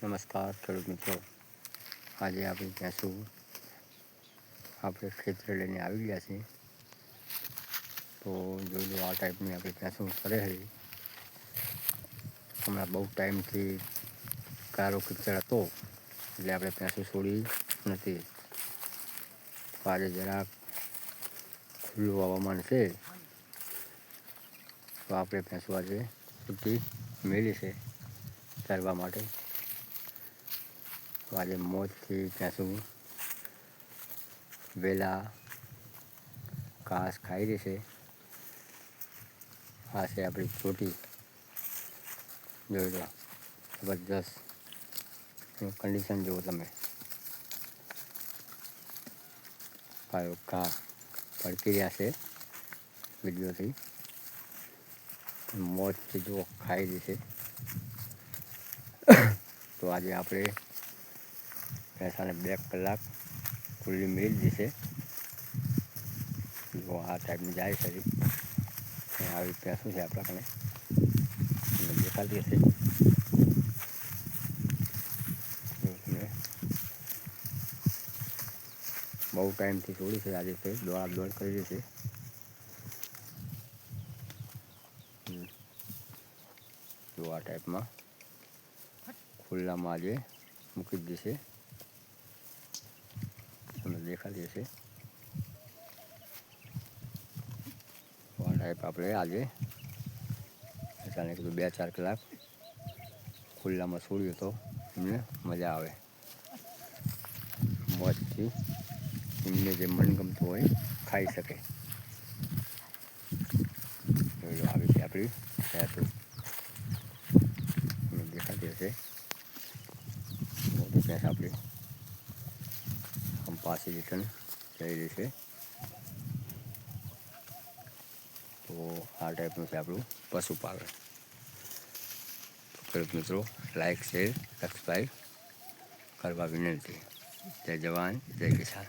નમસ્કાર, ખેડૂત મિત્રો. આજે આપણે ભેંસું આપણે ખેતરે લઈને આવી ગયા છીએ. તો જોઈ લો આ ટાઈપની આપણી ભેંસું કરે છે હમણાં બહુ ટાઈમથી કારો કિચડ હતો, એટલે આપણે ભેંસું છોડી નથી. તો આજે જરાક ખુલ્લું હવામાન છે. તો આપણે ભેંસું આજે છૂટી મેળી છે. ચરવા માટે. તો આજે મોજથી ભેંસું વેલા ઘાસ ખાઈ રહી છે આ છે આપણી ચોટી જોઈ લો જબરજસ્ત એનું કન્ડિશન જુઓ તમે પાયો ઘા પડકી રહ્યા છે વિડીયોથી મોજથી જુઓ ખાઈ રહી છે તો આજે આપણે ભેંસાને બે કલાક ખુલ્લી મેળ દીશે જો આ ટાઈપની જાય છે હજી. અને આવી ભેંસું છે આપણા કને તમને દેખાતી હશે જો તમે બહુ ટાઈમથી છોડી છે આજે તે દોડા દોડ કરી રહી છે હમ. જો આ ટાઈપમાં ખુલ્લામાં આજે મૂકી જ દેશે તમને દેખાતી હશે. તો ટાઈપ આપણે આજે. ચાલે કીધું બે ચાર કલાક. ખુલ્લામાં છોડ્યું તો એમને મજા આવે. મોજથી એમને જે મનગમતું હોય ખાઈ શકે. આવી છે આપણી દેખાતી હશે. મોટી ભેંસ આપણી. પાછી રિટર્ન જઈ રહી તો આ ટાઈપનું છે આપણું પશુપાલન. ખેડૂત મિત્રો લાઈક શેર સબસ્ક્રાઈબ કરવા વિનંતી. જય જવાન, જય કિસાન.